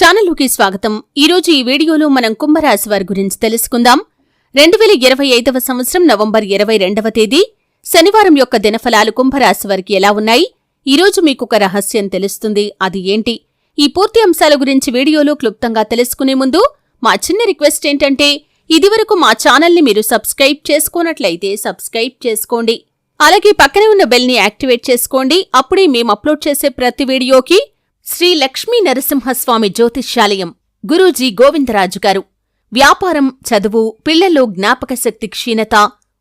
ఛానల్లోకి స్వాగతం. ఈరోజు ఈ వీడియోలో మనం కుంభరాశి వారి గురించి తెలుసుకుందాం. రెండు వేల ఇరవై ఐదవ సంవత్సరం నవంబర్ ఇరవై రెండవ తేదీ. శనివారం యొక్క దినఫలాలు కుంభరాశి వారికి ఎలా ఉన్నాయి? ఈరోజు మీకు ఒక రహస్యం తెలుస్తుంది. అది ఏంటి? ఈ పూర్తి అంశాల గురించి వీడియోలో క్లుప్తంగా తెలుసుకునే ముందు మా చిన్న రిక్వెస్ట్ ఏంటంటే ఇదివరకు మా ఛానల్ని మీరు సబ్స్క్రైబ్ చేసుకోనట్లయితే సబ్స్క్రైబ్ చేసుకోండి. అలాగే పక్కనే ఉన్న బెల్ని యాక్టివేట్ చేసుకోండి. అప్పుడే మేము అప్లోడ్ చేసే ప్రతి వీడియోకి శ్రీ లక్ష్మీ నరసింహస్వామి జ్యోతిష్యాలయం గురూజీ గోవిందరాజు గారు. వ్యాపారం చదువు పిల్లల్లో జ్ఞాపకశక్తి క్షీణత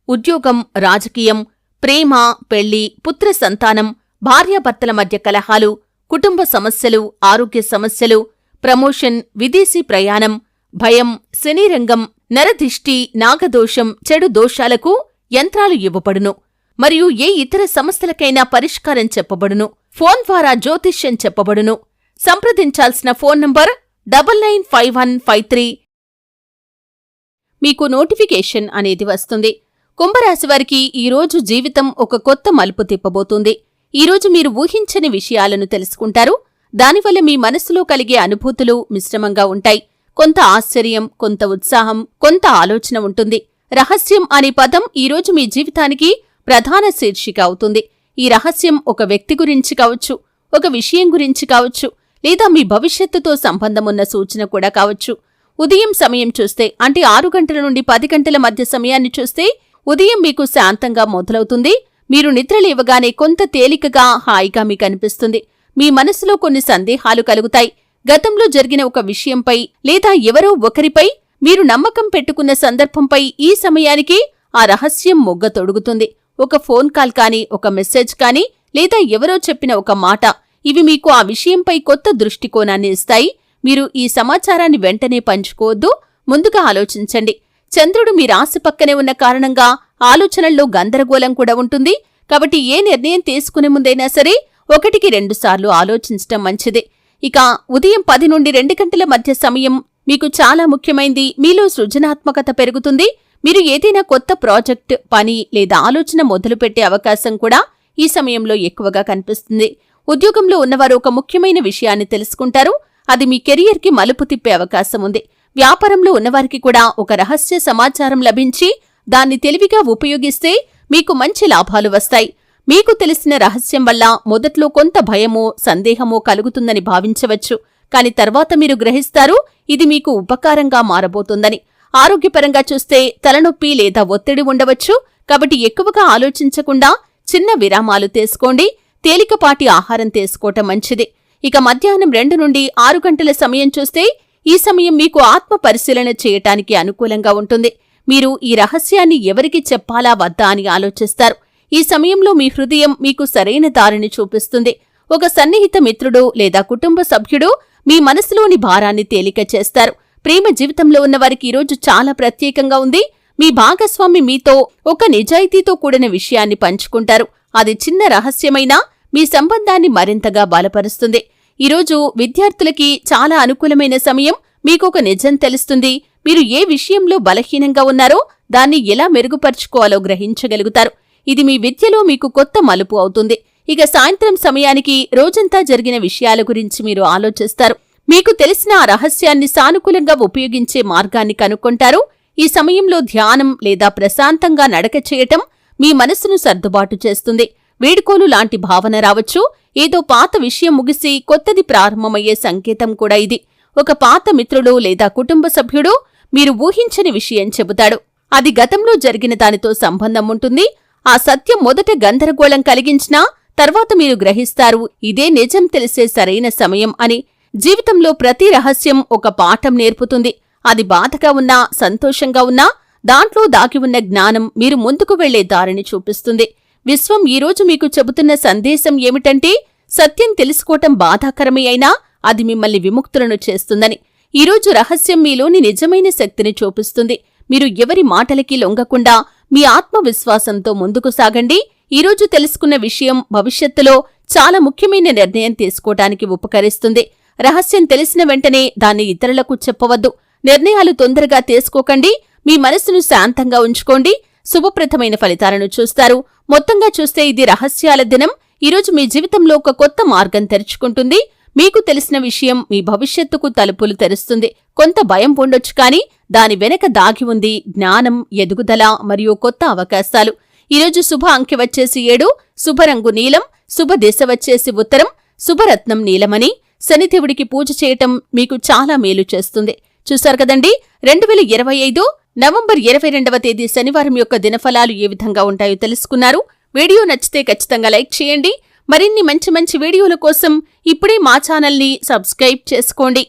ఉద్యోగం రాజకీయం ప్రేమ పెళ్ళి పుత్ర సంతానం భార్యాభర్తల మధ్య కలహాలు కుటుంబ సమస్యలు ఆరోగ్య సమస్యలు ప్రమోషన్ విదేశీ ప్రయాణం భయం శనిరంగం నరదిష్టి నాగదోషం చెడు దోషాలకు యంత్రాలు ఇవ్వబడును. మరియు ఏ ఇతర సమస్యలకైనా పరిష్కారం చెప్పబడును. ఫోన్ ద్వారా జ్యోతిష్యం చెప్పబడును. సంప్రదించాల్సిన phone number double nine five one five three. మీకు నోటిఫికేషన్ అనేది వస్తుంది. కుంభరాశి వారికి ఈరోజు జీవితం ఒక కొత్త మలుపు తిప్పబోతుంది. ఈరోజు మీరు ఊహించని విషయాలను తెలుసుకుంటారు. దానివల్ల మీ మనసులో కలిగే అనుభూతులు మిశ్రమంగా ఉంటాయి. కొంత ఆశ్చర్యం కొంత ఉత్సాహం కొంత ఆలోచన ఉంటుంది. రహస్యం అనే పదం ఈరోజు మీ జీవితానికి ప్రధాన శీర్షిక అవుతుంది. ఈ రహస్యం ఒక వ్యక్తి గురించి కావచ్చు ఒక విషయం గురించి కావచ్చు లేదా మీ భవిష్యత్తుతో సంబంధమున్న సూచన కూడా కావచ్చు. ఉదయం సమయం చూస్తే అంటే ఆరు గంటల నుండి పది గంటల మధ్య సమయాన్ని చూస్తే ఉదయం మీకు శాంతంగా మొదలవుతుంది. మీరు నిద్రలేవగానే కొంత తేలికగా హాయిగా మీకు అనిపిస్తుంది. మీ మనసులో కొన్ని సందేహాలు కలుగుతాయి. గతంలో జరిగిన ఒక విషయంపై లేదా ఎవరో ఒకరిపై మీరు నమ్మకం పెట్టుకున్న సందర్భంపై ఈ సమయానికి ఆ రహస్యం మొగ్గ తొడుగుతుంది. ఒక ఫోన్ కాల్ కానీ ఒక మెసేజ్ కానీ లేదా ఎవరో చెప్పిన ఒక మాట. ఇవి మీకు ఆ విషయంపై కొత్త దృష్టికోణాన్ని ఇస్తాయి. మీరు ఈ సమాచారాన్ని వెంటనే పంచుకోవద్దు. ముందుగా ఆలోచించండి. చంద్రుడు మీ రాశి పక్కనే ఉన్న కారణంగా ఆలోచనల్లో గందరగోళం కూడా ఉంటుంది. కాబట్టి ఏ నిర్ణయం తీసుకునే ముందైనా సరే ఒకటికి రెండుసార్లు ఆలోచించటం మంచిది. ఇక ఉదయం పది నుండి రెండు గంటల మధ్య సమయం మీకు చాలా ముఖ్యమైంది. మీలో సృజనాత్మకత పెరుగుతుంది. మీరు ఏదైనా కొత్త ప్రాజెక్ట్ పని లేదా ఆలోచన మొదలుపెట్టే అవకాశం కూడా ఈ సమయంలో ఎక్కువగా కనిపిస్తుంది. ఉద్యోగంలో ఉన్నవారు ఒక ముఖ్యమైన విషయాన్ని తెలుసుకుంటారు. అది మీ కెరియర్కి మలుపు తిప్పే అవకాశం ఉంది. వ్యాపారంలో ఉన్నవారికి కూడా ఒక రహస్య సమాచారం లభించి దాన్ని తెలివిగా ఉపయోగిస్తే మీకు మంచి లాభాలు వస్తాయి. మీకు తెలిసిన రహస్యం వల్ల మొదట్లో కొంత భయమో సందేహమో కలుగుతుందని భావించవచ్చు. కాని తర్వాత మీరు గ్రహిస్తారు ఇది మీకు ఉపకారంగా మారబోతుందని. ఆరోగ్యపరంగా చూస్తే తలనొప్పి లేదా ఒత్తిడి ఉండవచ్చు. కాబట్టి ఎక్కువగా ఆలోచించకుండా చిన్న విరామాలు తీసుకోండి. తేలికపాటి ఆహారం తీసుకోవటం మంచిది. ఇక మధ్యాహ్నం రెండు నుండి ఆరు గంటల సమయం చూస్తే ఈ సమయం మీకు ఆత్మ పరిశీలన చేయటానికి అనుకూలంగా ఉంటుంది. మీరు ఈ రహస్యాన్ని ఎవరికి చెప్పాలా వద్దా అని ఆలోచిస్తారు. ఈ సమయంలో మీ హృదయం మీకు సరైన దారిని చూపిస్తుంది. ఒక సన్నిహిత మిత్రుడు లేదా కుటుంబ సభ్యుడు మీ మనసులోని భారాన్ని తేలిక చేస్తారు. ప్రేమ జీవితంలో ఉన్న వారికి ఈరోజు చాలా ప్రత్యేకంగా ఉంది. మీ భాగస్వామి మీతో ఒక నిజాయితీతో కూడిన విషయాన్ని పంచుకుంటారు. అది చిన్న రహస్యమైనా మీ సంబంధాన్ని మరింతగా బలపరుస్తుంది. ఈరోజు విద్యార్థులకి చాలా అనుకూలమైన సమయం. మీకొక నిజం తెలుస్తుంది. మీరు ఏ విషయంలో బలహీనంగా ఉన్నారో దాన్ని ఎలా మెరుగుపరుచుకోవాలో గ్రహించగలుగుతారు. ఇది మీ విద్యలో మీకు కొత్త మలుపు అవుతుంది. ఇక సాయంత్రం సమయానికి రోజంతా జరిగిన విషయాల గురించి మీరు ఆలోచిస్తారు. మీకు తెలిసిన ఆ రహస్యాన్ని సానుకూలంగా ఉపయోగించే మార్గాన్ని కనుక్కుంటారు. ఈ సమయంలో ధ్యానం లేదా ప్రశాంతంగా నడక చేయటం మీ మనసును సర్దుబాటు చేస్తుంది. వేడుకోలు లాంటి భావన రావచ్చు. ఏదో పాత విషయం ముగిసి కొత్తది ప్రారంభమయ్యే సంకేతం కూడా ఇది. ఒక పాత మిత్రుడు లేదా కుటుంబ సభ్యుడు మీరు ఊహించని విషయం చెబుతాడు. అది గతంలో జరిగిన దానితో సంబంధం ఉంటుంది. ఆ సత్యం మొదట గందరగోళం కలిగించినా తర్వాత మీరు గ్రహిస్తారు ఇదే నిజం తెలిసే సరైన సమయం అని జీవితంలో ప్రతి రహస్యం ఒక పాఠం నేర్పుతుంది. అది బాధగా ఉన్నా సంతోషంగా ఉన్నా దాంట్లో దాగి ఉన్న జ్ఞానం మీరు ముందుకు వెళ్ళే దారిని చూపిస్తుంది. విశ్వం ఈరోజు మీకు చెబుతున్న సందేశం ఏమిటంటే సత్యం తెలుసుకోవటం బాధాకరమే అయినా అది మిమ్మల్ని విముక్తులను చేస్తుందని. ఈరోజు రహస్యం మీలోని నిజమైన శక్తిని చూపిస్తుంది. మీరు ఎవరి మాటలకి లొంగకుండా మీ ఆత్మవిశ్వాసంతో ముందుకు సాగండి. ఈరోజు తెలుసుకున్న విషయం భవిష్యత్తులో చాలా ముఖ్యమైన నిర్ణయం తీసుకోవటానికి ఉపకరిస్తుంది. రహస్యం తెలిసిన వెంటనే దాన్ని ఇతరులకు చెప్పవద్దు. నిర్ణయాలు తొందరగా తీసుకోకండి. మీ మనసును శాంతంగా ఉంచుకోండి. శుభప్రదమైన ఫలితాలను చూస్తారు. మొత్తంగా చూస్తే ఇది రహస్యాల దినం. ఈరోజు మీ జీవితంలో ఒక కొత్త మార్గం తెరుచుకుంటుంది. మీకు తెలిసిన విషయం మీ భవిష్యత్తుకు తలుపులు తెరుస్తుంది. కొంత భయం ఉండొచ్చు కానీ దాని వెనక దాగి ఉంది జ్ఞానం ఎదుగుదల మరియు కొత్త అవకాశాలు. ఈరోజు శుభ అంకె వచ్చేసి ఏడు శుభరంగు నీలం శుభ దిశ వచ్చేసి ఉత్తరం శుభరత్నం నీలమని. శనిదేవుడికి పూజ చేయటం మీకు చాలా మేలు చేస్తుంది. చూశారు కదండి? రెండు వేల ఇరవై ఐదు నవంబర్ ఇరవై రెండవ తేదీ శనివారం యొక్క దినఫలాలు ఏ విధంగా ఉంటాయో తెలుసుకున్నారు. వీడియో నచ్చితే ఖచ్చితంగా లైక్ చేయండి. మరిన్ని మంచి మంచి వీడియోల కోసం ఇప్పుడే మా ఛానల్ని సబ్స్క్రైబ్ చేసుకోండి.